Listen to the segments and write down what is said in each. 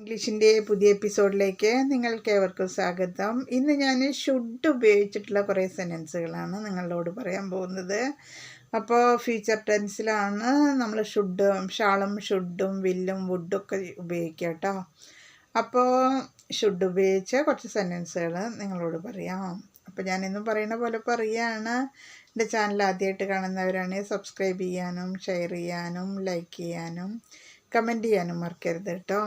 ഇംഗ്ലീഷിന്റെ പുതിയ എപ്പിസോഡിലേക്ക് നിങ്ങൾക്ക് ഏവർക്കും സ്വാഗതം. ഇന്ന് ഞാൻ ഷുഡ് ഉപയോഗിച്ചിട്ടുള്ള കുറേ സെന്റൻസുകളാണ് നിങ്ങളോട് പറയാൻ പോകുന്നത്. അപ്പോൾ ഫ്യൂച്ചർ ടെൻസിലാണ് നമ്മൾ ഷുഡും ഷാളും ഷുഡും വില്ലും വുഡും ഒക്കെ ഉപയോഗിക്കുക കേട്ടോ. അപ്പോൾ ഷുഡ് ഉപയോഗിച്ച കുറച്ച് സെന്റൻസുകൾ നിങ്ങളോട് പറയാം. അപ്പോൾ ഞാനിന്ന് പറയുന്ന പോലെ പറയുകയാണ്. എന്റെ ചാനൽ ആദ്യമായിട്ട് കാണുന്നവരാണെങ്കിൽ സബ്സ്ക്രൈബ് ചെയ്യാനും ഷെയർ ചെയ്യാനും ലൈക്ക് ചെയ്യാനും കമന്റ് ചെയ്യാനും മറക്കരുത് കേട്ടോ.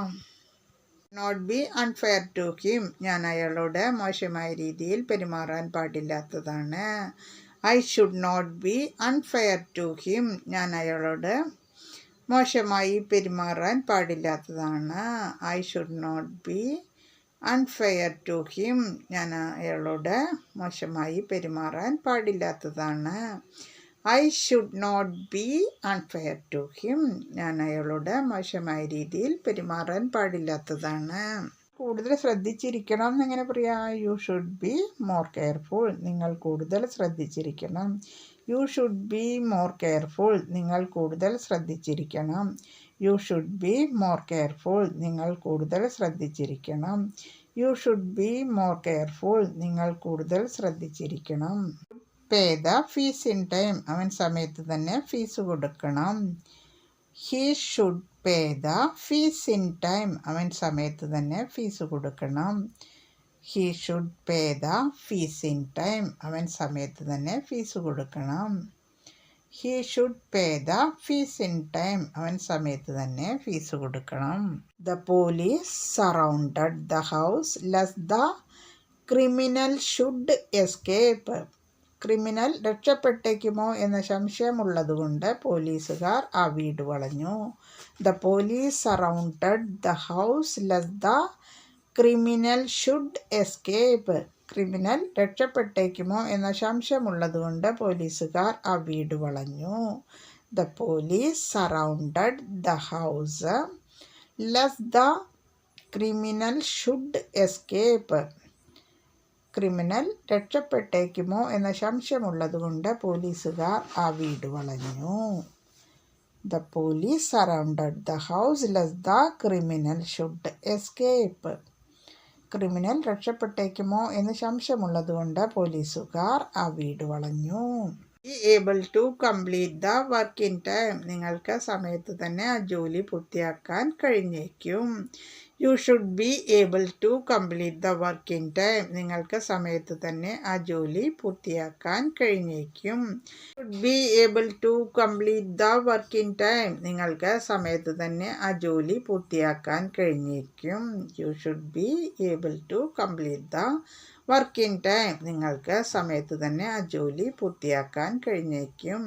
Not be unfair to him ഞാൻ അയാളോട് മോശമായ രീതിയിൽ പെരുമാറാൻ പാടില്ലാത്തതാണ്. I should not be unfair to him ഞാൻ അയാളോട് മോശമായി പെരുമാറാൻ പാടില്ലാത്തതാണ്. I should not be unfair to him ഞാൻ അയാളോട് മോശമായി പെരുമാറാൻ പാടില്ലാത്തതാണ്. I should not be unfair to him ഞാൻ അയാളോട് മോശമായ രീതിയിൽ പെരുമാറാൻ പാടില്ലാത്തതാണ്. കൂടുതൽ ശ്രദ്ധിച്ചിരിക്കണം എന്നിങ്ങനെ പറയാം. You should be more careful നിങ്ങൾ കൂടുതൽ ശ്രദ്ധിച്ചിരിക്കണം. You should be more careful നിങ്ങൾ കൂടുതൽ ശ്രദ്ധിച്ചിരിക്കണം. You should be more careful നിങ്ങൾ കൂടുതൽ ശ്രദ്ധിച്ചിരിക്കണം. You should be more careful നിങ്ങൾ കൂടുതൽ ശ്രദ്ധിച്ചിരിക്കണം. Pay the fees in time അവൻ സമയത്ത് തന്നെ ഫീസ് കൊടുക്കണം. He should pay the fees in time അവൻ സമയത്ത് തന്നെ ഫീസ് കൊടുക്കണം. He should pay the fees in time അവൻ സമയത്ത് തന്നെ ഫീസ് കൊടുക്കണം. He should pay the fees in time അവൻ സമയത്ത് തന്നെ ഫീസ് കൊടുക്കണം. The police surrounded the house lest the criminal should escape criminal രക്ഷപ്പെട്ടേക്കുമോ എന്ന സംശയമുള്ളതുകൊണ്ട് പോലീസുകാർ ആ വീട് വളഞ്ഞു. The police surrounded the house lest the criminal should escape. Criminal രക്ഷപ്പെട്ടേക്കുമോ എന്ന സംശയമുള്ളതുകൊണ്ട് പോലീസുകാർ ആ വീട് വളഞ്ഞു. The police surrounded the house lest the criminal should escape. Criminal രക്ഷപ്പെട്ടേക്കുമോ എന്ന സംശയമുള്ളതുകൊണ്ട് പോലീസുകാർ ആ വീട് വളഞ്ഞു. The police surrounded the house lest the criminal should escape criminal രക്ഷപ്പെട്ടേക്കുമോ എന്ന് സംശയമുള്ളതുകൊണ്ട് പോലീസുകാർ ആ വീട് വളഞ്ഞു. Be able to complete the work in time നിങ്ങൾക്ക് സമയത്ത് തന്നെ ആ ജോലി പൂർത്തിയാക്കാൻ കഴിഞ്ഞേക്കും. You should be able to complete the work in time നിങ്ങൾക്ക് സമയത്ത് തന്നെ ആ ജോലി പൂർത്തിയാക്കാൻ കഴിഞ്ഞേക്കും. Should be able to complete the work in time നിങ്ങൾക്ക് സമയത്ത് തന്നെ ആ ജോലി പൂർത്തിയാക്കാൻ കഴിഞ്ഞേക്കും. You should be able to complete the work in time. നിങ്ങൾക്ക് സമയത്ത് തന്നെ ആ ജോലി പൂർത്തിയാക്കാൻ കഴിഞ്ഞേക്കും.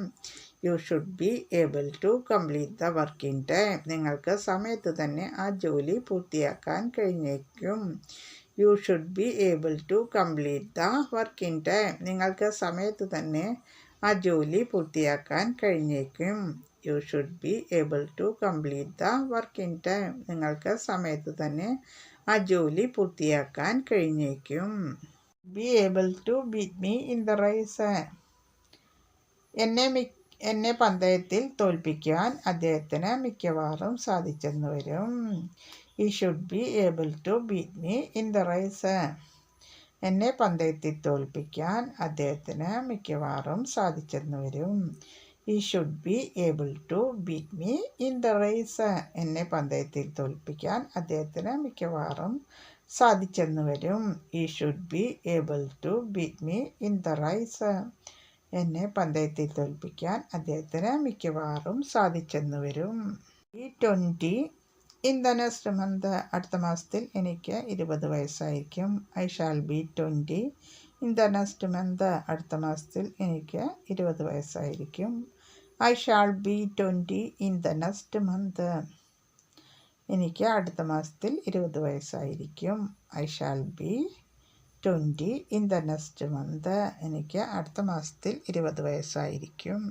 You should be able to complete the working time നിങ്ങൾക്ക് സമയത്ത് തന്നെ ആ ജോലി പൂർത്തിയാക്കാൻ കഴിഞ്ഞേക്കും. You should be able to complete the working time നിങ്ങൾക്ക് സമയത്ത് തന്നെ ആ ജോലി പൂർത്തിയാക്കാൻ കഴിഞ്ഞേക്കും. You should be able to complete the working time നിങ്ങൾക്ക് സമയത്ത് തന്നെ ആ ജോലി പൂർത്തിയാക്കാൻ കഴിഞ്ഞേക്കും. Be able to beat me in the race എന്നെ മി എന്നെ പന്തയത്തിൽ തോൽപ്പിക്കാൻ അദ്ദേഹത്തിന് മിക്കവാറും സാധിച്ചെന്ന് വരും. He should be able to beat me in the race എന്നെ പന്തയത്തിൽ തോൽപ്പിക്കാൻ അദ്ദേഹത്തിന് മിക്കവാറും സാധിച്ചെന്ന് വരും. He should be able to beat me in the race എന്നെ പന്തയത്തിൽ തോൽപ്പിക്കാൻ അദ്ദേഹത്തിന് മിക്കവാറും സാധിച്ചെന്ന് വരും he should be able to beat me in the race എന്നെ പന്തയത്തിൽ തോൽപ്പിക്കാൻ അദ്ദേഹത്തിന് മിക്കവാറും സാധിച്ചെന്ന് വരും ഈ twenty in the next month അടുത്ത മാസത്തിൽ എനിക്ക് ഇരുപത് വയസ്സായിരിക്കും. I shall be twenty in the next month അടുത്ത മാസത്തിൽ എനിക്ക് ഇരുപത് വയസ്സായിരിക്കും. I shall be twenty in the next month എനിക്ക് അടുത്ത മാസത്തിൽ ഇരുപത് വയസ്സായിരിക്കും. I shall be twenty in the next month എനിക്ക് അടുത്ത മാസത്തിൽ ഇരുപത് വയസ്സായിരിക്കും.